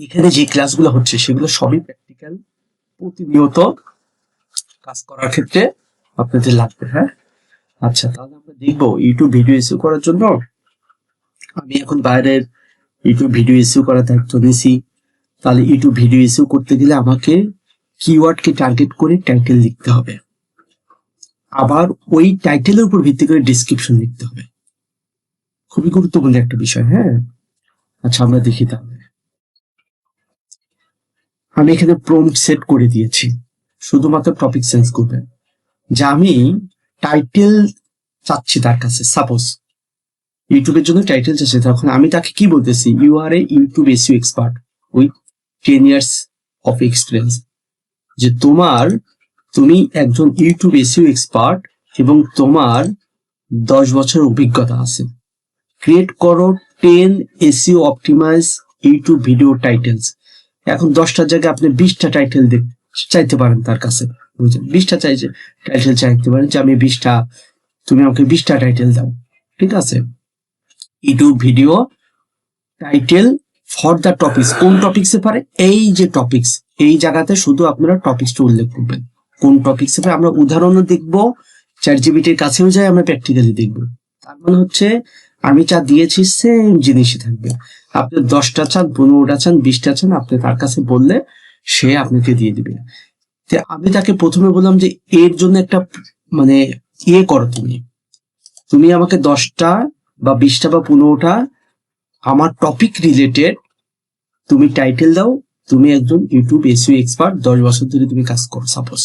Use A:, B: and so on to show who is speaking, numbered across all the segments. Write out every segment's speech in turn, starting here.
A: এখানে যে ক্লাসগুলো হচ্ছে সেগুলো সবই প্র্যাকটিক্যাল প্রতিনিয়ত কাজ করার ক্ষেত্রে আপনাদের লাগবে হ্যাঁ? আচ্ছা তাহলে আমরা দেখব ইউটিউব ভিডিও ইস্যু করার জন্য। আমি এখন বাইরের ইউটিউব ভিডিও ইস্যু করার দায়িত্ব নিয়েছি। তাহলে ইউটিউব ভিডিও ইস্যু করতে গেলে আমাকে কিওয়ার্ডকে টার্গেট করে টাইটেল লিখতে হবে। আবার ওই টাইটেলের উপর ভিত্তি করে ডিসক্রিপশন লিখতে হবে। খুবই গুরুত্বপূর্ণ একটা বিষয় হ্যাঁ? আচ্ছা আমরা দেখি তাহলে। আমি এখানে প্রম্পট সেট করে দিয়েছি। শুধুমাত্র টপিক সেন্স করবে। যে আমি টাইটেল চাচ্ছি তার কাছে সাপোজ ইউটিউবের জন্য টাইটেল চাচ্ছি, তখন আমি তাকে কি বলতেছি? You are a YouTube SEO expert with ten years of experience যে তোমার, তুমি একজন ইউটিউব এসিও এক্সপার্ট এবং তোমার দশ বছর অভিজ্ঞতা আছে। ক্রিয়েট করো ten SEO optimize YouTube video titles এখন দশটার জায়গায় আপনি বিশটা টাইটেল চাইতে পারেন তার কাছে বুঝলেন বিশটা চাইছে টাইটেল চাইতে পারেন যে, আমি বিশটা, তুমি আমাকে বিশটা টাইটেল দাও। ঠিক আছে? YouTube video title for the topics কোন টপিক্সে পারে? এই যে টপিক্স এই জায়গাতে শুধু আপনারা টপিক্সটা উল্লেখ করবেন। কোন টপিক্সে পারে? আমরা উদাহরণও দেখব চ্যাট জিবিটির কাছেও যাই, আমরা প্র্যাকটিক্যালি দেখব। তার মানে হচ্ছে আমি যা দিয়েছি সেম জিনিসই থাকবে। আপনি দশটা চান, পনেরোটা চান, বিশটা চান, আপনি তার কাছে বললে সে আপনাকে দিয়ে দিবে। আমি তাকে প্রথমে বললাম যে, এর জন্য একটা মানে ইয়ে করো তুমি। তুমি আমাকে দশটা বা বিশটা বা পনেরোটা আমার টপিক রিলেটেড তুমি টাইটেল দাও। তুমি একজন ইউটিউব এসিও এক্সপার্ট দশ বছর ধরে তুমি কাজ করো সাপোজ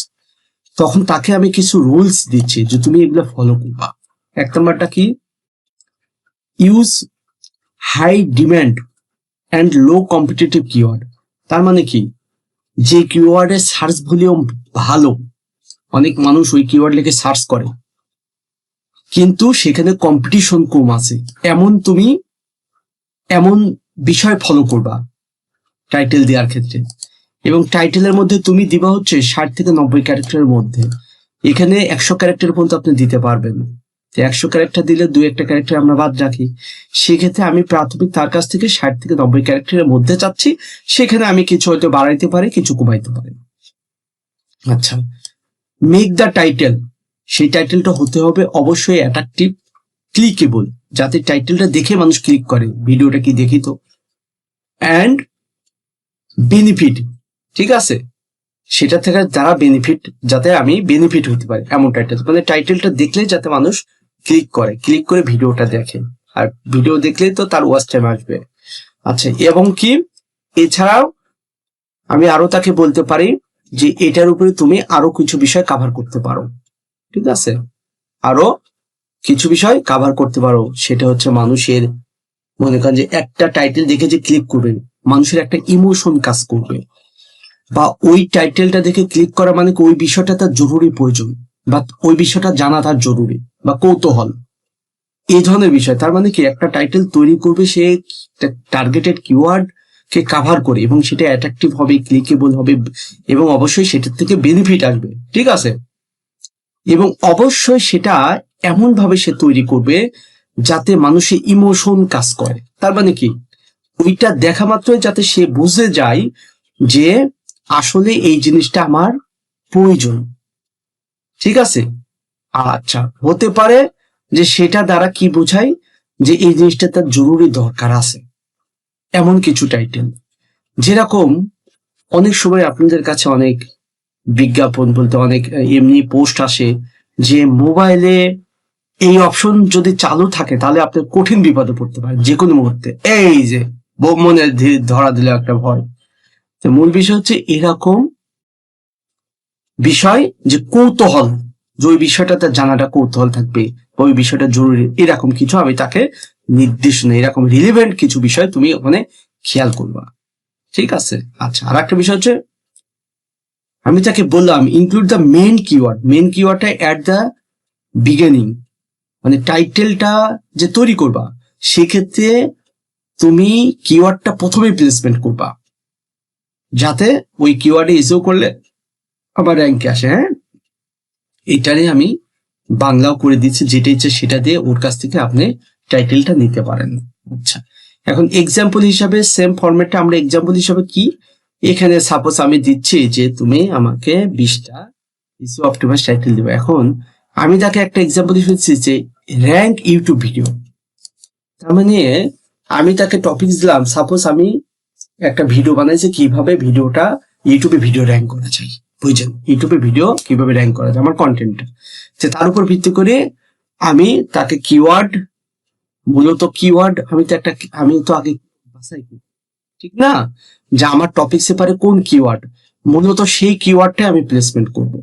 A: তখন তাকে আমি কিছু রুলস দিচ্ছি যে, তুমি এগুলো ফলো করবা। এক নম্বরটা কি? Use high demand and low competitive keyword তার মানে কি? যে কিওয়ার্ডের সার্চ ভলিউম ভালো, অনেক মানুষ ওই কিওয়ার্ড লিখে সার্চ করে। কিন্তু সেখানে কম্পিটিশন কম আছে। এমন তুমি, এমন বিষয় ফলো করবা টাইটেল দেওয়ার ক্ষেত্রে। এবং টাইটেলের মধ্যে তুমি দিবা হচ্ছে ষাট থেকে নব্বই ক্যারেক্টারের মধ্যে। এখানে একশো ক্যারেক্টার পর্যন্ত আপনি দিতে পারবেন। একশো ক্যারেক্টার দিলে দুই একটা ক্যারেক্টার আমরা বাদ রাখি। সেক্ষেত্রে আমি প্রাথমিক তার কাছ থেকে ষাট থেকে নব্বই ক্যারেক্টারের মধ্যে চাচ্ছি। সেখানে আমি কিছু হয়তো বাড়াইতে পারি, কিছু কমাইতে পারি। আচ্ছা মেক দ্য টাইটেল সেই টাইটেলটা হতে হবে অবশ্যই অ্যাট্রাকটিভ ক্লিকেবল যাতে টাইটেলটা দেখে মানুষ ক্লিক করে। ভিডিওটা কি দেখি তো। অ্যান্ড বেনিফিট ঠিক আছে? সেটা থেকে যারা বেনিফিট যাতে আমি বেনিফিট হতে পারি, এমন টাইটেল মানে টাইটেলটা দেখলে যাতে মানুষ ক্লিক করে ক্লিক করে ভিডিওটা দেখে আর ভিডিও দেখলেই তো তার ওয়াচ টাইম আসবে। আচ্ছা এবং কি? এছাড়াও আমি আরও তাকে বলতে পারি যে এটার উপরে তুমি আরও কিছু বিষয় কাভার করতে পারো। ঠিক আছে? আরও কিছু বিষয় কাভার করতে পারো। সেটা হচ্ছে মানুষের, মনে করেন যে একটা টাইটেল দেখে যে ক্লিক করবে, মানুষের একটা ইমোশন কাজ করবে। বা ওই টাইটেলটা দেখে ক্লিক করা মানে ওই বিষয়টা তার জরুরি প্রয়োজন। বা ওই বিষয়টা জানা তার জরুরি বা কৌতূহল। এই ধরনের বিষয়। তার মানে কি? একটা টাইটেল তৈরি করবে, সে টার্গেটেড কিওয়ার্ড কে কাভার করে এবং সেটা অ্যাট্রাকটিভ হবে ক্লিকেবল হবে এবং অবশ্যই সেটার থেকে বেনিফিট আসবে। ঠিক আছে? এবং অবশ্যই সেটা এমন ভাবে সে তৈরি করবে যাতে মানুষের ইমোশন কাজ করে। তার মানে কি? ওইটা দেখা মাত্রই যাতে সে বুঝে যায় যে আসলে এই জিনিসটা আমার প্রয়োজন। ঠিক আছে? আচ্ছা হতে পারে যে সেটা দ্বারা কি বোঝায় যে এই জিনিসটা তার জরুরি দরকার আছে? এমন কিছু টাইটেল যেরকম অনেক সময় আপনাদের কাছে অনেক বিজ্ঞাপন বলতে অনেক, এমনি পোস্ট আসে যে মোবাইলে এই অপশন যদি চালু থাকে তাহলে আপনি কঠিন বিপদে পড়তে পারেন যে কোনো মুহূর্তে। এই যে মনে ধরা দিলে একটা ভয়। তো মূল বিষয় হচ্ছে এরকম বিষয় যে কৌতূহল, যে ওই বিষয়টা তার জানাটা কৌতূহল থাকবে ওই বিষয়টা জরুরি, এরকম কিছু আমি তাকে নির্দেশনা এরকম রিলেভেন্ট কিছু বিষয় তুমি ওখানে খেয়াল করবা। ঠিক আছে? আচ্ছা আর একটা বিষয় হচ্ছে, আমি তাকে বললাম include the main keyword main কিওয়ার্ডটা at the beginning মানে টাইটেলটা যে তৈরি করবা, সেক্ষেত্রে তুমি কিওয়ার্ডটা প্রথমে প্লেসমেন্ট করবা। যাতে ওই কিওয়ার্ডে ইস্যু করলে আবার র্যাঙ্কে আসে হ্যাঁ? এইটারে আমি বাংলাও করে দিচ্ছি, যেটা ইচ্ছে সেটা দিয়ে ওর কাছ থেকে আপনি টাইটেলটা নিতে পারেন। আচ্ছা এখন এক্সাম্পল হিসাবে সেম ফরম্যাটটা আমরা এক্সাম্পল হিসাবে কি? এখানে সাপোজ আমি দিচ্ছি যে তুমি আমাকে বিশটা ইস্যু অপটিমাইজ টাইটেল দেবে। এখন আমি তাকে একটা এক্সাম্পল দিচ্ছি যে র্যাঙ্ক ইউটিউব ভিডিও তার মানে আমি তাকে টপিক দিলাম সাপোজ আমি একটা ভিডিও বানাইছি কীভাবে ভিডিওটা ইউটিউবে ভিডিও র্যাঙ্ক করা যায়। বুঝছেন? ইউটিউবে ভিডিও কীভাবে র্যাঙ্ক করা যায়, আমার কন্টেন্টটা যে তার উপর ভিত্তি করে আমি তাকে কিওয়ার্ড মূলত কিওয়ার্ড আমি তো একটা, আমি তো আগে করি। ঠিক না? যে আমার টপিক সেপারে কোন কিওয়ার্ড মূলত সেই কিওয়ার্ডটা আমি প্লেসমেন্ট করব।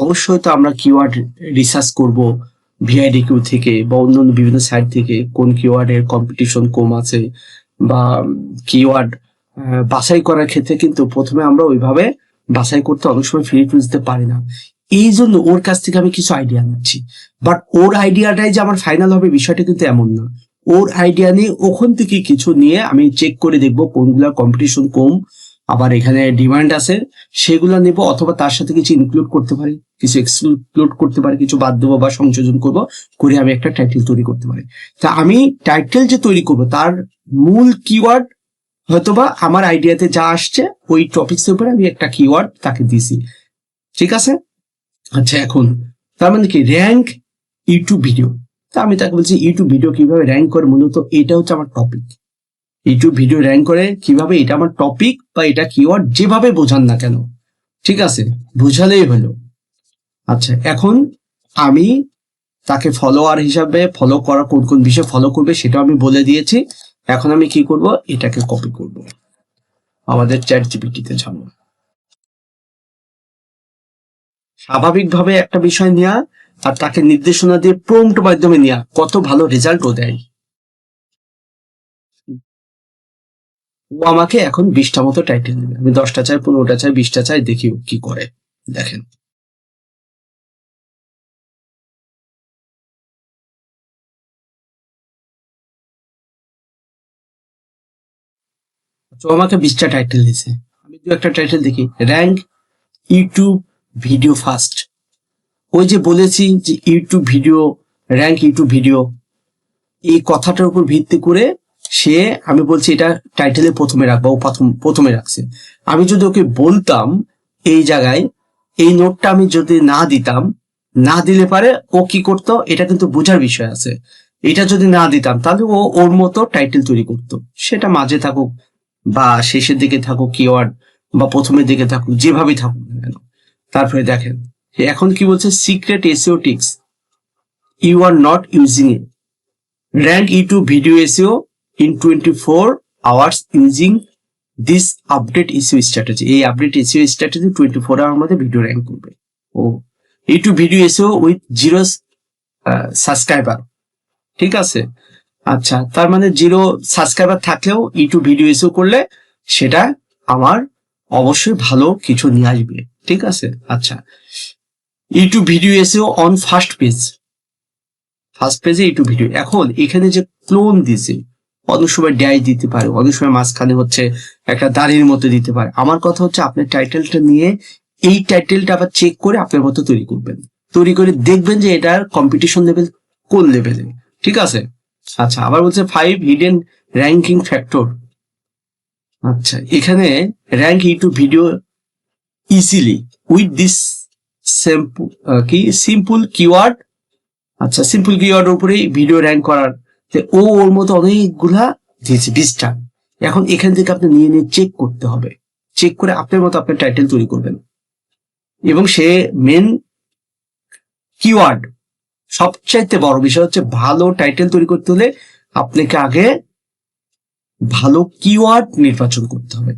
A: অবশ্যই তো আমরা কিওয়ার্ড রিসার্চ করব ভিআইডি কিউ থেকে বা অন্যান্য বিভিন্ন সাইট থেকে, কোন কিওয়ার্ডের কম্পিটিশন কম আছে বা কিওয়ার্ড বাছাই করার ক্ষেত্রে কিন্তু প্রথমে আমরা ওইভাবে বাছাই করতে অনেক সময় ফ্রি দিতে পারি না। এই জন্য ওর কাছ থেকে আমি কিছু আইডিয়া নিচ্ছি বাট ওর আইডিয়াটাই যে আমার ফাইনাল হবে বিষয়টা কিন্তু এমন না। ওর আইডিয়া নিয়ে ওখান থেকে কিছু নিয়ে আমি চেক করে দেখব কোনগুলা কম্পিটিশন কম, আবার এখানে ডিমান্ড আছে, সেগুলো নেব অথবা তার সাথে কিছু ইনক্লুড করতে পারি, কিছু এক্সক্লুড করতে পারি, কিছু বাদ দেবো বা সংযোজন করব, করে আমি একটা টাইটেল তৈরি করতে পারি। তা আমি টাইটেল যে তৈরি করব, তার মূল কিওয়ার্ড হয়তোবা আমার আইডিয়াতে যা আসছে, ওই টপিক্স উপরে আমি একটা কিওয়ার্ড তাকে দিছি। ঠিক আছে? আচ্ছা এখন, তার মানে কি? র্যাঙ্ক ইউটিউব ভিডিও তা আমি তাকে বলছি ইউটিউব ভিডিও কীভাবে র্যাঙ্ক করে? মূলত এটা হচ্ছে আমার টপিক ইউটিউব ভিডিও র্যাঙ্ক করে কীভাবে এটা আমার টপিক বা এটা কিওয়ার্ড যেভাবে বোঝান না কেন। ঠিক আছে? বুঝালেই হলো। আচ্ছা এখন আমি তাকে ফলোয়ার হিসাবে ফলো করা কোন কোন বিষয়ে ফলো করবে সেটা আমি বলে দিয়েছি। এখন আমি কি করব? এটাকে কপি করব। আমাদের চ্যাট জিপিটিতে যাব। স্বাভাবিকভাবে একটা বিষয় নেওয়া আর তাকে নির্দেশনা দিয়ে প্রম্পট মাধ্যমে নেওয়া কত ভালো রেজাল্ট ও দেয়। ও আমাকে এখন বিশটা মতো টাইটেল দেবে। আমি দশটা চাই, পনেরোটা চাই, বিশটা চাই, দেখি কি করে। দেখেন। তো আমাকে বিশটা টাইটেল দিছে আমি দু একটা টাইটেল দেখি। র্যাঙ্ক ইউটিউব ভিডিও ফার্স্ট ওই যে বলেছি যে YouTube video rank YouTube video এই কথাটার উপর ভিত্তি করে সে, আমি বলছি এটা টাইটেলে প্রথমে রাখব, ও প্রথম, প্রথমে রাখছে। আমি যদি ওকে বলতাম এই জায়গায়, এই নোটটা আমি যদি না দিতাম, না দিলে পারে ও কি করতো? এটা কিন্তু বোঝার বিষয় আছে। এটা যদি না দিতাম, তাহলে ও ওর মতো টাইটেল তৈরি করতো। সেটা মাঝে থাকুক বা শেষের দিকে থাকুক কিওয়ার্ড বা প্রথমের দিকে থাকুক, যেভাবেই থাকুক না কেন। তারপরে দেখেন এখন কি বলছে? Secret SEO tricks you are not using it rank YouTube video SEO in twenty four hours using this update issue strategy এই update issue strategy twenty four hour মধ্যে ভিডিও র্যাঙ্ক করবে। ও YouTube video SEO with zero subscriber ঠিক আছে? আচ্ছা তার মানে zero subscriber থাকলেও YouTube video SEO করলে সেটা আমার অবশ্যই ভালো কিছু নিয়ে আসবে, ঠিক আছে? আচ্ছা YouTube video SEO on first page first পেজে ইউটিউব ভিডিও এখন এখানে যে ক্লোন দিছে, অনেক সময় ড্যাশ দিতে পারে, অনেক সময় মাঝখানে হচ্ছে একটা দাড়ির মতো দিতে পারে। আমার কথা হচ্ছে আপনি টাইটেলটা নিয়ে এই টাইটেলটা আবার চেক করে আপনার মতো তৈরি করবেন। তৈরি করে দেখবেন যে এটার কম্পিটিশন লেভেল কোন লেভেলে ঠিক আছে? আচ্ছা আবার বলছে ফাইভ হিডেন র্যাঙ্কিং ফ্যাক্টর আচ্ছা এখানে rank YouTube video easily with this কি? সিম্পল কিওয়ার্ড আচ্ছা সিম্পল কিওয়ার্ড উপরেই ভিডিও র্যাঙ্ক করার। ও ওর মতো অনেকগুলা দিয়েছে বিশটা এখন এখান থেকে আপনি নিয়ে নিয়ে চেক করতে হবে। চেক করে আপনার মতো আপনার টাইটেল তৈরি করবেন। এবং সে মেন কিওয়ার্ড সবচাইতে বড় বিষয় হচ্ছে ভালো টাইটেল তৈরি করতে হলে আপনাকে আগে ভালো কিওয়ার্ড নির্বাচন করতে হবে।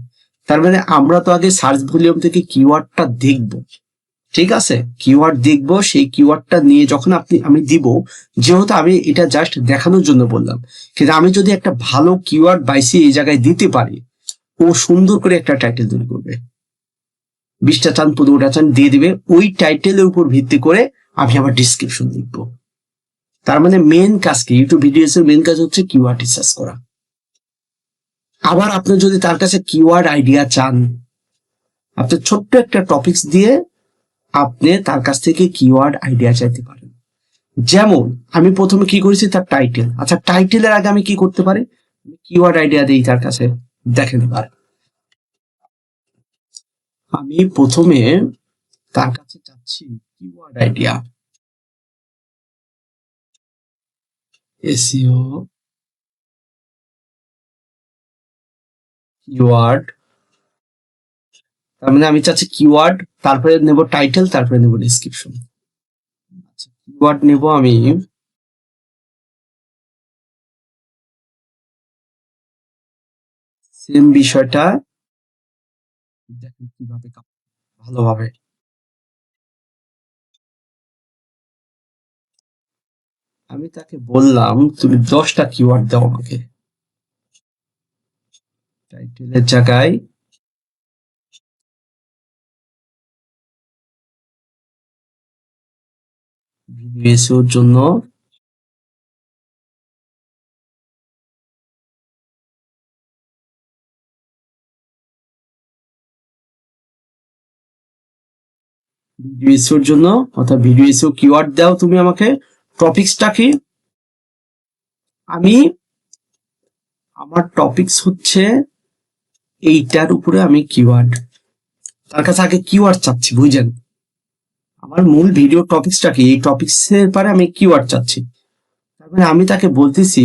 A: তার মানে আমরা তো আগে সার্চ ভলিউম থেকে কিওয়ার্ডটা দেখব। ঠিক আছে? কিওয়ার্ড দেখব, সেই কিওয়ার্ডটা নিয়ে যখন আপনি, আমি দিব, যেহেতু আমি এটা জাস্ট দেখানোর জন্য বললাম। কিন্তু আমি যদি একটা ভালো কিওয়ার্ড বাইসি এই জায়গায় দিতে পারি, ও সুন্দর করে একটা টাইটেল তৈরি করবে। বিশটা চান পনেরোটা চান দিয়ে দিবে। ওই টাইটেলের উপর ভিত্তি করে আমি আবার ডিসক্রিপশন লিখব। তার মানে মেন কাজ কি? ইউটিউব ভিডিওস এর মেন কাজ হচ্ছে কিওয়ার্ড রিসার্চ করা। আবার আপনি যদি তার কাছে কিওয়ার্ড আইডিয়া চান, আপনি ছোট্ট একটা টপিকস দিয়ে আপনি তার কাছ থেকে কিওয়ার্ড আইডিয়া চাইতে পারেন। যেমন, আমি প্রথমে কি করেছি? তার টাইটেল আচ্ছা টাইটেলের আগে আমি কি করতে পারি? কিওয়ার্ড আইডিয়া দিই তার কাছে দেখেন এবার আমি প্রথমে তার কাছে চাচ্ছি কিওয়ার্ড আইডিয়া এসিও কিওয়ার্ড তার মানে আমি চাচ্ছি কিওয়ার্ড তারপরে নেব টাইটেল তারপরে নেব ডিসক্রিপশন আচ্ছা কিওয়ার্ড নেব আমি। সেম বিষয়টা। দেখেন কীভাবে ভালোভাবে। আমি তাকে বললাম, তুমি দশটা কিওয়ার্ড দাও আমাকে। টাইটেলের জায়গায় ভিডিও জন্য ভিডিও জন্য অর্থাৎ ভিডিও এসিও কিওয়ার্ড দাও তুমি আমাকে। টপিক্সটা কি? আমি আমার টপিকস হচ্ছে এইটার উপরে আমি কিওয়ার্ড তার কাছে আগে কিওয়ার্ড চাচ্ছি বুঝছেন আমার মূল ভিডিও টপিকসটা কি? এই টপিকস এর পরে আমি কিওয়ার্ড চাচ্ছি। তার মানে আমি তাকে বলতেছি,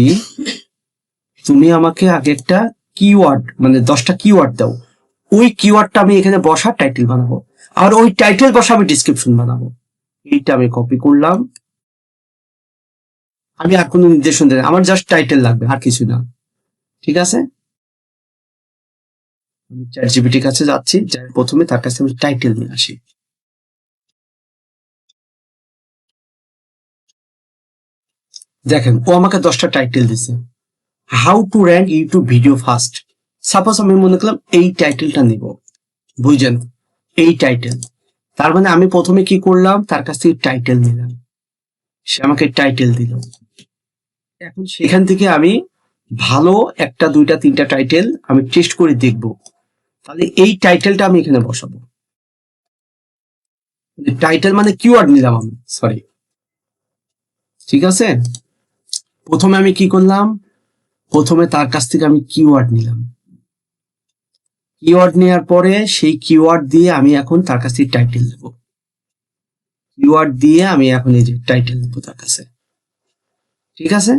A: তুমি আমাকে আগে একটা কিওয়ার্ড মানে দশটা কিওয়ার্ড দাও। ওই কিওয়ার্ডটা আমি এখানে বসার টাইটেল বানাবো। আর ওই টাইটেল বসা আমি ডিসক্রিপশন বানাবো। এইটা আমি কপি করলাম। আমি আর কোনো নির্দেশন না। আমার জাস্ট টাইটেল লাগবে, আর কিছু না। ঠিক আছে? আমি চ্যাট জিপিটির কাছে যাচ্ছি, যাই প্রথমে তার কাছে আমি টাইটেল নিয়ে আসি। দেখেন, ও আমাকে দশটা টাইটেল দিছে। How to rank YouTube video first suppose আমি মনে করলাম এই টাইটেলটা নিব। বুঝছেন? এই টাইটেল তার মানে আমি প্রথমে কি করলাম? তার কাছ থেকে টাইটেল নিলাম। সে আমাকে টাইটেল দিল। এখন সেখান থেকে আমি ভালো একটা, দুইটা, তিনটা টাইটেল আমি টেস্ট করে দেখব। তাহলে এই টাইটেলটা আমি এখানে বসাবো। টাইটেল মানে কিওয়ার্ড নিলাম আমি সরি ঠিক আছে? প্রথমে আমি কি করলাম? প্রথমে তার কাছ থেকে আমি কিওয়ার্ড নিলাম। কিওয়ার্ড নেওয়ার পরে সেই কিওয়ার্ড দিয়ে আমি এখন তার কাছ থেকে টাইটেল নেব। কিওয়ার্ড দিয়ে আমি এখন এই যে টাইটেল নেব তার কাছে। ঠিক আছে?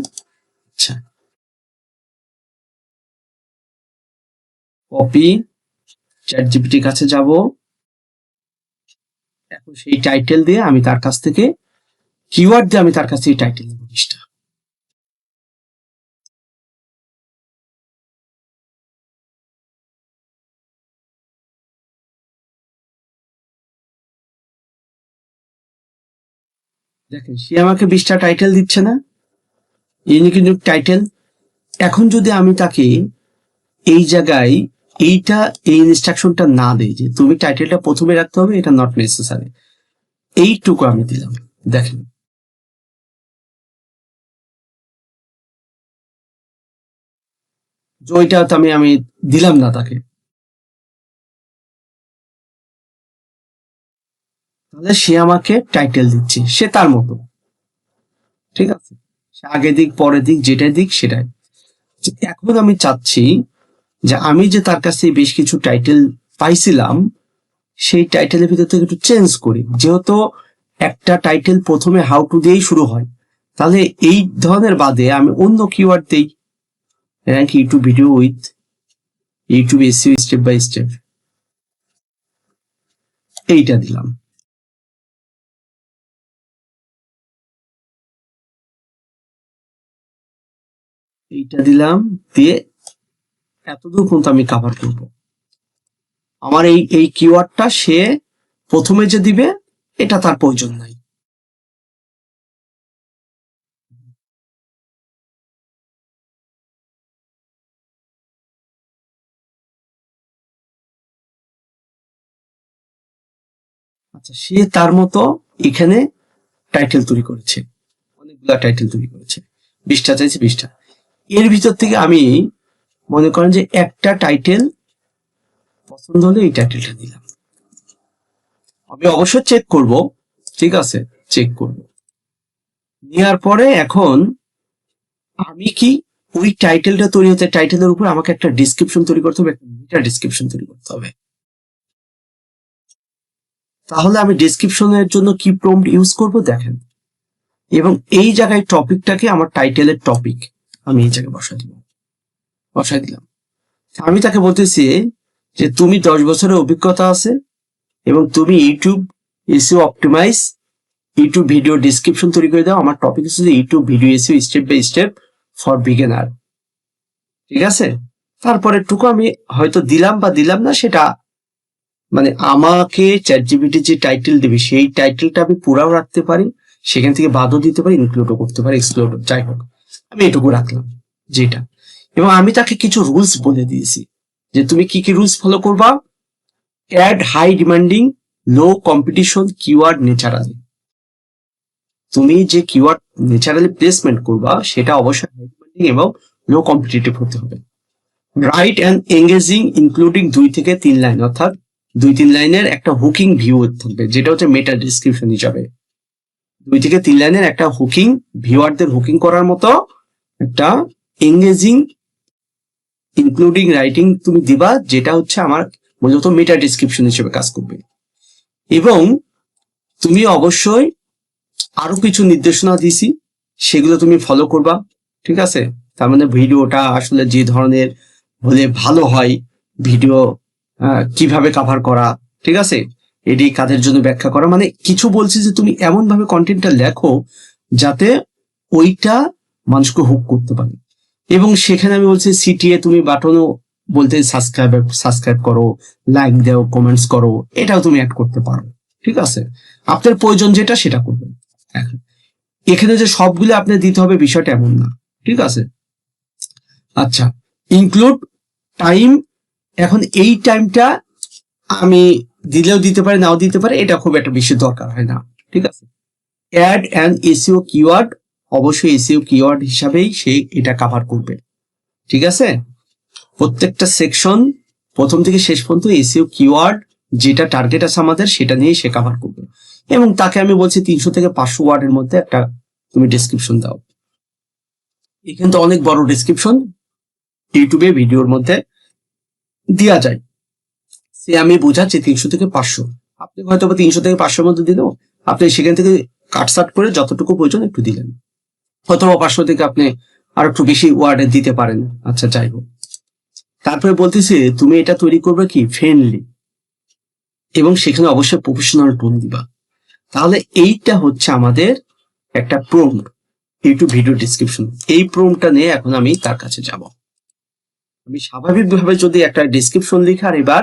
A: আচ্ছা। কপি চ্যাট জিপিটির কাছে যাব। এখন সেই টাইটেল দিয়ে আমি তার কাছ থেকে, কিওয়ার্ড দিয়ে আমি তার কাছ থেকে টাইটেল নেব বিশটা দেখেন, সে আমাকে বিশটা টাইটেল দিচ্ছে না। ইনি কিন্তু টাইটেল এখন যদি আমি তাকে এই জায়গায় এইটা, এই ইনস্ট্রাকশনটা না দেই, যে তুমি টাইটেলটা প্রথমে রাখতে হবে, এটা নট নেসেসারি এইটুকু আমি দিলাম। দেখেন। ওইটা তো আমি আমি দিলাম না তাকে। তাহলে সে আমাকে টাইটেল দিচ্ছে, সে তার মতো। ঠিক আছে? আগে দিক, পরে দিক, যেটা দিক, সেটাই। এখন আমি চাচ্ছি যে আমি যে তার কাছে বেশ কিছু টাইটেল পাইছিলাম, সেই টাইটেলের ভিতর থেকে একটু চেঞ্জ করি। যেহেতু একটা টাইটেল প্রথমে হাউ টু দিয়েই শুরু হয়, তাহলে এই ধরনের বাদে আমি অন্য কিওয়ার্ড দিই। Rank YouTube video with YouTube SEO step by step এইটা দিলাম। এইটা দিলাম, দিয়ে এতদূর পর্যন্ত আমি কাভার করব। আমার এই এই কিওয়ার্ডটা সে প্রথমে যে দিবে, এটা তার প্রয়োজন নাই। আচ্ছা সে তার মতো এখানে টাইটেল তৈরি করেছে। অনেকগুলা টাইটেল তৈরি করেছে। বিশটা চাইছে, বিশটা। এর ভিতর থেকে আমি মনে করেন যে একটা টাইটেল পছন্দ হলে এই টাইটেলটা দিলাম। আমি অবশ্যই চেক করব, ঠিক আছে? চেক করব। নেওয়ার পরে এখন আমি কি ওই টাইটেলটা তৈরি হতে টাইটেলের উপর আমাকে একটা ডিসক্রিপশন তৈরি করতে হবে, একটা মেটা ডিসক্রিপশন তৈরি করতে হবে। তাহলে আমি ডিসক্রিপশনের জন্য কি প্রম্পট ইউজ করব? দেখেন। এবং এই জায়গায় টপিকটাকে আমার টাইটেলের টপিক আমি এই জায়গায় বসাই দিব। বসাই দিলাম। আমি তাকে বলতেছি যে, তুমি দশ বছরের অভিজ্ঞতা আছে এবং তুমি YouTube SEO optimize, YouTube video description তৈরি করে দাও। আমার টপিক হচ্ছে যে, YouTube video SEO step by step for beginner. ঠিক আছে? তারপরে টুকু আমি হয়তো দিলাম বা দিলাম না, সেটা মানে আমাকে চ্যাট জিবিটি যে টাইটেল দেবে, সেই টাইটেলটা আমি পুরাও রাখতে পারি, সেখান থেকে বাদও দিতে পারি ইনক্লুডও করতে পারি এক্সক্লুড যাই হোক। আমি এটুকু রাখলাম, যেটা। এবং আমি তাকে কিছু রুলস বলে দিয়েছি, যে তুমি কি কি রুলস ফলো করবা? Add high demanding low competition keyword naturally তুমি যে কিওয়ার্ড নেচারালি প্লেসমেন্ট করবা, সেটা অবশ্যই হাই ডিমান্ডিং এবং লো কম্পিটিটিভ হতে হবে। রাইট অ্যান্ড এঙ্গেজিং ইনক্লুডিং দুই থেকে তিন লাইন অর্থাৎ দুই তিন লাইনের একটা হুকিং ভিউ থাকবে, যেটা হচ্ছে মেটা ডিসক্রিপশন হিসাবে। দুই থেকে তিন লাইনের একটা হুকিং ভিউয়ারদের হুকিং করার মতো একটা এঙ্গেজিং ইনক্লুডিং রাইটিং তুমি দিবা, যেটা হচ্ছে আমার মূলত মেটা ডিসক্রিপশন হিসেবে কাজ করবে। এবং তুমি অবশ্যই আরও কিছু নির্দেশনা দিছি, সেগুলো তুমি ফলো করবা, ঠিক আছে? তার মানে ভিডিওটা আসলে যে ধরনের হলে ভালো হয়, ভিডিও কীভাবে কাভার করা, ঠিক আছে? এটি কাদের জন্য ব্যাখ্যা করা মানে কিছু বলছি যে তুমি এমন ভাবে কন্টেন্টটা লেখো, যাতে ওইটা মানুষকে হুক করতে পারি। এবং সেখানে আমি বলছি সিটিএ তুমি বাটনও বলতে সাবস্ক্রাইব সাবস্ক্রাইব করো লাইক দাও কমেন্টস করো, এটাও তুমি অ্যাড করতে পারো। ঠিক আছে? আপনার প্রয়োজন যেটা, সেটা করবেন। এখন যে সবগুলো আপনি দিতে হবে বিষয়টা এমন না। ঠিক আছে? আচ্ছা ইনক্লুড টাইম এখন এই টাইমটা আমি দিলেও দিতে পারি, নাও দিতে পারে, এটা খুব একটা বেশি দরকার হয় না। ঠিক আছে? অ্যাড অ্যান্ড এসিও কিওয়ার্ড অবশ্যই এসিও কিওয়ার্ড হিসাবেই সে এটা কভার করবে। ঠিক আছে? প্রত্যেকটা সেকশন প্রথম থেকে শেষ পর্যন্ত এসিও কিওয়ার্ড যেটা টার্গেট আছে আমাদের সেটা নিয়েই সে কভার করবে। এবং তাকে আমি বলছি তিনশো থেকে পাঁচশো ওয়ার্ডের মধ্যে একটা তুমি ডিসক্রিপশন দাও। এখানে তো অনেক বড় ডিসক্রিপশন ইউটিউবে ভিডিওর মধ্যে দেওয়া যায়। সে আমি বোঝাচ্ছি তিনশো থেকে পাঁচশো। আপনি হয়তো বা তিনশো থেকে পাঁচশোর মধ্যে দিলেও আপনি সেখান থেকে কাটসাট করে যতটুকু প্রয়োজন একটু দিলেন। অথবা পাঁচশো থেকে আপনি আর একটু বেশি ওয়ার্ডে দিতে পারেন। আচ্ছা যাই হোক। তারপরে বলতেছি, তুমি এটা তৈরি করবে কি? ফ্রেন্ডলি এবং সেখানে অবশ্যই প্রফেশনাল টোন দিবা। তাহলে এইটা হচ্ছে আমাদের একটা প্রোম ইউটিউব ভিডিও ডিসক্রিপশন এই প্রোমটা নিয়ে এখন আমি তার কাছে যাব। আমি স্বাভাবিকভাবে যদি একটা ডিসক্রিপশন লিখার এবার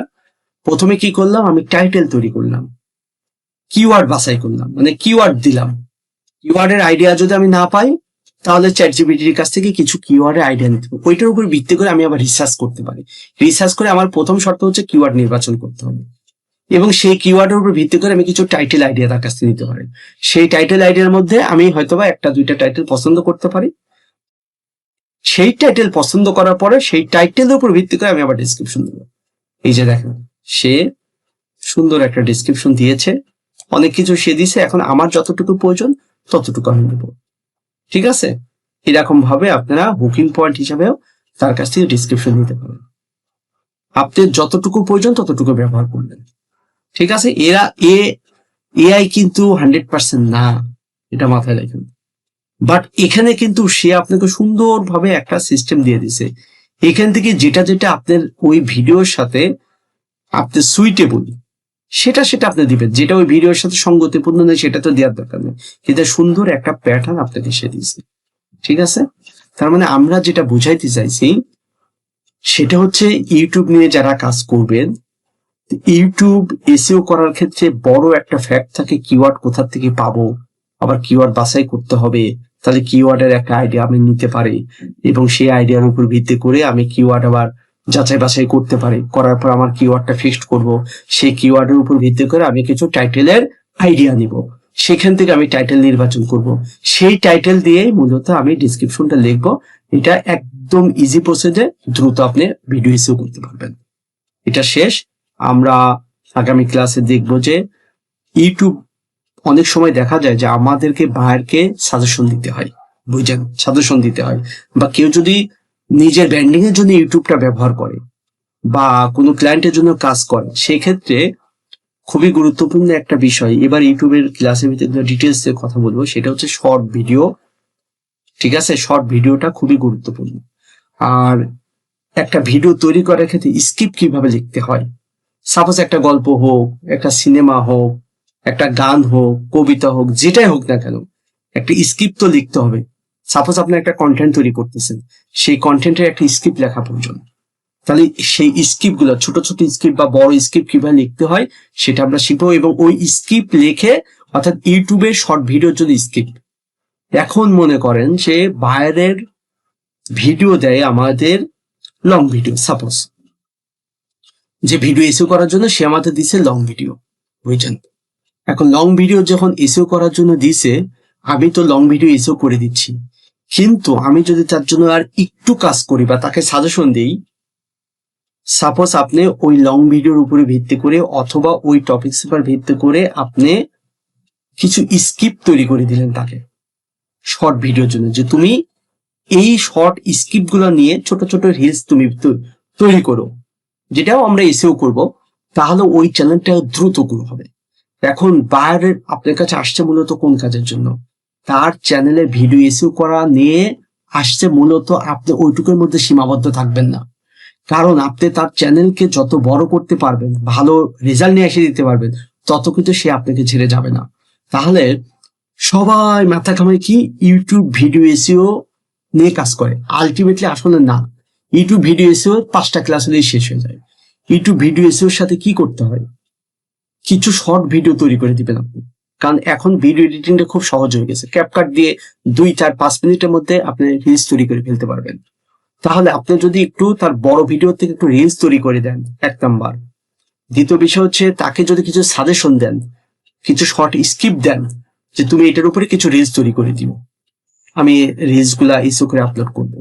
A: প্রথমে কি করলাম? আমি টাইটেল তৈরি করলাম। কিওয়ার্ড বাছাই করলাম। মানে কিওয়ার্ড দিলাম। কিওয়ার্ডের আইডিয়া যদি আমি না পাই তাহলে চ্যাট জিবিটির কাছ থেকে কিছু কিওয়ার্ডের আইডিয়া নিতে হবে। ওইটার উপর ভিত্তি করে আমি আবার রিসার্চ করতে পারি। রিসার্চ করে আমার প্রথম শর্ত হচ্ছে কিওয়ার্ড নির্বাচন করতে হবে। এবং সেই কিওয়ার্ডের উপর ভিত্তি করে আমি কিছু টাইটেল আইডিয়া তার কাছ থেকে নিতে পারি। সেই টাইটেল আইডিয়ার মধ্যে আমি হয়তোবা একটা, দুইটা টাইটেল পছন্দ করতে পারি। সেই টাইটেল পছন্দ করার পরে সেই টাইটেলের উপর ভিত্তি করে আমি আবার ডিসক্রিপশন দেবো। এই যে দেখেন, সে সুন্দর একটা ডিসক্রিপশন দিয়েছে। অনেক কিছু সে দিছে এখন আমার যতটুকু প্রয়োজন ততটুকু আমি নেব ঠিক আছে? এরকম ভাবে আপনারা বুকিং পয়েন্ট হিসাবেও তার কাছ থেকে ডিসক্রিপশন নিতে পারেন। আপনি যতটুকু প্রয়োজন ততটুকু ব্যবহার করলেন ঠিক আছে? এরা এ, এআই কিন্তু হান্ড্রেড পার্সেন্ট না। এটা মাথায় রাখেন। বাট এখানে কিন্তু সে আপনাকে সুন্দরভাবে একটা সিস্টেম দিয়ে দিছে এখান থেকে যেটা যেটা আপনার ওই ভিডিওর সাথে আপনি সুইটেবল সেটা সেটা আপনি দিবেন। যেটা ওই ভিডিওর সাথে সঙ্গতিপূর্ণ নেই, সেটা তো দেওয়ার দরকার নেই। কিন্তু সুন্দর একটা প্যাটার্ন আপনাকে সে দিয়েছে ঠিক আছে? তার মানে আমরা যেটা বুঝাইতে চাইছি, সেটা হচ্ছে ইউটিউব নিয়ে যারা কাজ করবেন ইউটিউব এসিও করার ক্ষেত্রে বড় একটা ফ্যাক্ট থাকে কিওয়ার্ড কোথা থেকে পাবো, আবার কিওয়ার্ড বাছাই করতে হবে, তাহলে কিওয়ার্ডের একটা আইডিয়া আমি নিতে পারি, এবং সেই আইডিয়ার উপর ভিত্তি করে আমি কিওয়ার্ড আবার যাচাই বাছাই করতে পারি। করার পর আমার কিওয়ার্ডটা ফিক্সড করব। সেই কিওয়ার্ডের উপর ভিত্তি করে আমি কিছু টাইটেলের আইডিয়া নিব। সেখান থেকে আমি টাইটেল নির্বাচন করব। সেই টাইটেল দিয়ে মূলত আমি ডিসক্রিপশনটা লিখব। এটা একদম ইজি প্রসেসে দ্রুত আপনি ভিডিও ইস্যু করতে পারবেন। এটা শেষ। আমরা আগামী ক্লাসে দেখব যে ইউটিউব অনেক সময় দেখা যায় যে আমাদেরকে বায়ারকে সাজেশন দিতে হয়। বুঝছেন? সাজেশন দিতে হয়। বা কেউ যদি নিজের ব্র্যান্ডিং এর জন্য ইউটিউবটা ব্যবহার করে বা কোনো ক্লায়েন্টের জন্য কাজ করে, সেক্ষেত্রে খুবই গুরুত্বপূর্ণ একটা বিষয়। এবার ইউটিউবের ক্লাসের ভিতরে ডিটেলস এর কথা বলব, সেটা হচ্ছে শর্ট ভিডিও ঠিক আছে? শর্ট ভিডিওটা খুবই গুরুত্বপূর্ণ। আর একটা ভিডিও তৈরি করার ক্ষেত্রে স্ক্রিপ্ট কীভাবে লিখতে হয়? সাপোজ একটা গল্প হোক, একটা সিনেমা হোক, একটা গান হোক, কবিতা হোক, যেটাই হোক না কেন, একটা স্ক্রিপ্ট তো লিখতে হবে। সাপোজ আপনি একটা কন্টেন্ট তৈরি করতেছেন, সেই কন্টেন্টের একটা স্ক্রিপ্ট লেখা প্রয়োজন। তাহলে সেই স্ক্রিপ্টগুলো, ছোট ছোট স্ক্রিপ্ট বা বড় স্ক্রিপ্ট কীভাবে লিখতে হয়, সেটা আমরা শিখব এবং ওই স্ক্রিপ্ট লিখে অর্থাৎ ইউটিউবের শর্ট ভিডিওর জন্য স্ক্রিপ্ট এখন মনে করেন যে বাইরের ভিডিও দেয় আমাদের লং ভিডিও সাপোজ যে ভিডিও এসিও করার জন্য সে আমাদের দিছে লং ভিডিও বুঝছেন? এখন লং ভিডিও যখন এসিও করার জন্য দিছে, আমি তো লং ভিডিও এসিও করে দিচ্ছি। কিন্তু আমি যদি তার জন্য আর একটু কাজ করি বা তাকে সাজেশন দিই সাপোজ আপনি ওই লং ভিডিওর উপরে ভিত্তি করে অথবা ওই টপিকস উপর ভিত্তি করে আপনি কিছু স্ক্রিপ্ট তৈরি করে দিলেন তাকে শর্ট ভিডিওর জন্য। যে তুমি এই শর্ট স্ক্রিপ্টগুলো নিয়ে ছোট ছোট রিলস তুমি তৈরি করো, যেটাও আমরা এসেও করব, তাহলে ওই চ্যানেলটা দ্রুত গ্রো হবে। এখন বাইরের আপনার কাছে আসছে মূলত কোন কাজের জন্য? তার চ্যানেলে ভিডিও এসেও করা নিয়ে আসছে মূলত আপনি ওইটুকুর মধ্যে সীমাবদ্ধ থাকবেন না। কারণ আপনি তার চ্যানেলকে যত বড় করতে পারবেন, ভালো রেজাল্ট নিয়ে এসে দিতে পারবেন, তত কিন্তু সে আপনাকে ছেড়ে যাবে না। তাহলে সবাই মাথা ঘামায় কি ইউটিউব ভিডিও এসিও নিয়ে কাজ করে? আলটিমেটলি আসলে না। ইউটিউব ভিডিও এসিও পাঁচটা ক্লাস হলেই শেষ হয়ে যায়। ইউটিউব ভিডিও এসিওর সাথে কি করতে হয়? কিছু শর্ট ভিডিও তৈরি করে দিবেন আপনি। কারণ এখন ভিডিও এডিটিংটা খুব সহজ হয়ে গেছে। ক্যাপকাট দিয়ে দুই, চার, পাঁচ মিনিটের মধ্যে আপনি রিলস তৈরি করে ফেলতে পারবেন। তাহলে আপনি যদি একটু তার বড় ভিডিও থেকে একটু রিলস তৈরি করে দেন, এক নাম্বার দ্বিতীয় বিষয় হচ্ছে তাকে যদি কিছু সাজেশন দেন, কিছু শর্ট স্ক্রিপ্ট দেন, যে তুমি এটার উপরে কিছু রিলস তৈরি করে দিও। আমি রিলসগুলা ইস্যু করে আপলোড করব।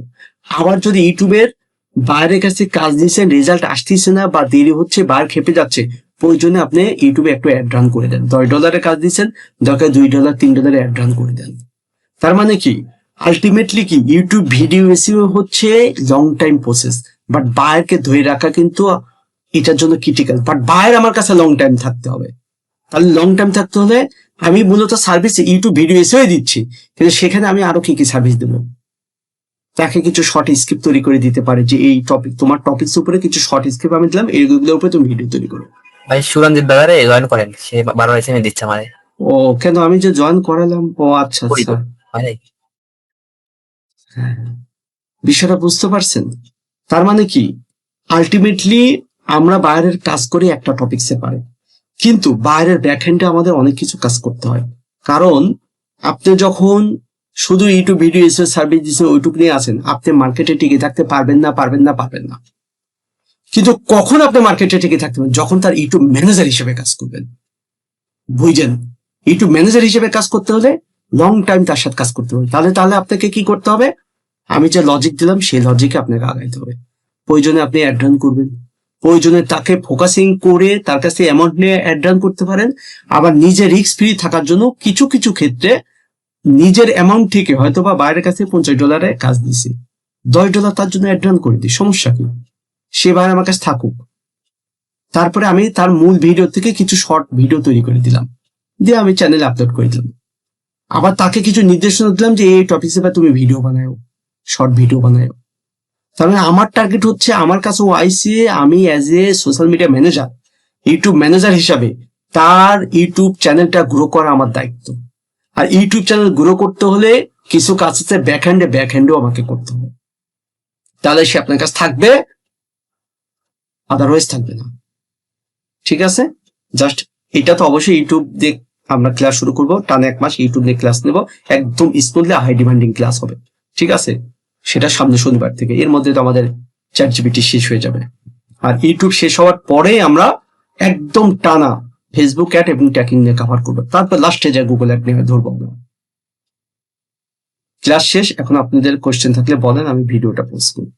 A: আবার যদি ইউটিউবের বাইরের কাছে কাজ দিয়েছেন রেজাল্ট আসতেছে না বা দেরি হচ্ছে, বার খেপে যাচ্ছে প্রয়োজনে আপনি ইউটিউবে একটু অ্যাড রান করে দেন। দশ ডলারের কাজ দিচ্ছেন, দরকার দুই ডলার তিন ডলারে অ্যাড রান করে দেন। তার মানে কি? আলটিমেটলি কি? ইউটিউব ভিডিও এসিও হচ্ছে লং টাইম প্রসেস বাট বায়ারকে ধরে রাখা কিন্তু এটার জন্য ক্রিটিক্যাল বাট বায়ার আমার কাছে লং টাইম থাকতে হবে। তাহলে লং টাইম থাকতে হলে আমি মূলত সার্ভিস ইউটিউব ভিডিও এসেও দিচ্ছি, কিন্তু সেখানে আমি আরও কি কি সার্ভিস দেবো? তাকে কিছু শর্ট স্ক্রিপ্ট তৈরি করে দিতে পারে যে এই টপিক তোমার টপিকস উপরে কিছু শর্ট স্ক্রিপ্ট আমি দিলাম এইগুলোর উপরে তুমি ভিডিও তৈরি করো।
B: ভাই সুরঞ্জিত ব্যাপারে জয়েন করেন। সে বারবার এসে দিচ্ছে আমারে।
A: ও কেন? আমি যে জয়েন করালাম ও আচ্ছা আচ্ছা।
B: নাই?
A: হ্যাঁ। বিষয়টা বুঝতে পারছেন? তার মানে কি? আলটিমেটলি আমরা বাইরের কাজ করি একটা টপিকসে পারে। কিন্তু বাইরের ব্যাকহ্যান্ডে আমাদের অনেক কিছু কাজ করতে হয়। কারণ আপনি যখন শুধু ইউটিউব ভিডিও সার্ভিস দিচ্ছে ওইটুকু নিয়ে আছেন আপনি মার্কেটে টিকে থাকতে পারবেন না পারবেন না পারবেন না। কিন্তু কখন আপনি মার্কেটে টিকে থাকতে পারবেন যখন তার ইউটিউব ম্যানেজার হিসেবে কাজ করবেন। বুঝছেন? ইউটিউব ম্যানেজার হিসেবে কাজ করতে হলে লং টাইম তার সাথে কাজ করতে হবে। তাহলে তাহলে আপনাকে কি করতে হবে? আমি যে লজিক দিলাম, সেই লজিকে আপনাকে আগাইতে হবে। প্রয়োজনে আপনি অ্যাড্রান করবেন। প্রয়োজনে তাকে ফোকাসিং করে তার কাছে অ্যামাউন্ট নিয়ে অ্যাড্রান করতে পারেন। আবার নিজে রিস্ক ফ্রি থাকার জন্য কিছু কিছু ক্ষেত্রে নিজের অ্যামাউন্ট থেকে হয়তো বা বাইরের কাছে পঞ্চাশ ডলারে কাজ দিছি দশ ডলার তার জন্য অ্যাড্রান করে দিই। সমস্যা কি? সে বাইরে আমার কাছে থাকুক। তারপরে আমি তার মূল ভিডিও থেকে কিছু শর্ট ভিডিও তৈরি করে দিলাম। দিয়ে আমি চ্যানেলে আপলোড করে দিলাম। আবার তাকে কিছু নির্দেশনা দিলাম যে, এই টপিক্সে বা তুমি ভিডিও বানাও শর্ট ভিডিও বানাও তার মানে আমার টার্গেট হচ্ছে আমার কাছে ও আইসি আমি as a social media manager YouTube manager হিসাবে তার ইউটিউব চ্যানেলটা গ্রো করা আমার দায়িত্ব। আর ইউটিউব চ্যানেল গ্রো করতে হলে কিছু কাজ আছে ব্যাক হ্যান্ডে ব্যাক হ্যান্ডও আমাকে করতে হবে। তাহলে সে আপনার কাছে থাকবে আদারওয়াইজ থাকবে না। ঠিক আছে? জাস্ট এটা তো অবশ্যই ইউটিউব দিয়ে আমরা ক্লাস শুরু করব। টানে এক মাস ইউটিউব দিয়ে ক্লাস নেব। একদম স্মুথলি হাই ডিমান্ডিং ক্লাস হবে। ঠিক আছে? সেটা সামনে শনিবার থেকে। এর মধ্যে তো আমাদের চ্যাট জিবিটি শেষ হয়ে যাবে। আর ইউটিউব শেষ হওয়ার পরে আমরা একদম টানা ফেসবুক অ্যাড এবং ট্যাকিং নিয়ে কভার করব। তারপর লাস্টে যায় গুগল অ্যাড নিয়ে ধরবো আমরা। ক্লাস শেষ। এখন আপনাদের কোশ্চেন থাকলে বলেন, আমি ভিডিওটা পোস্ট করব।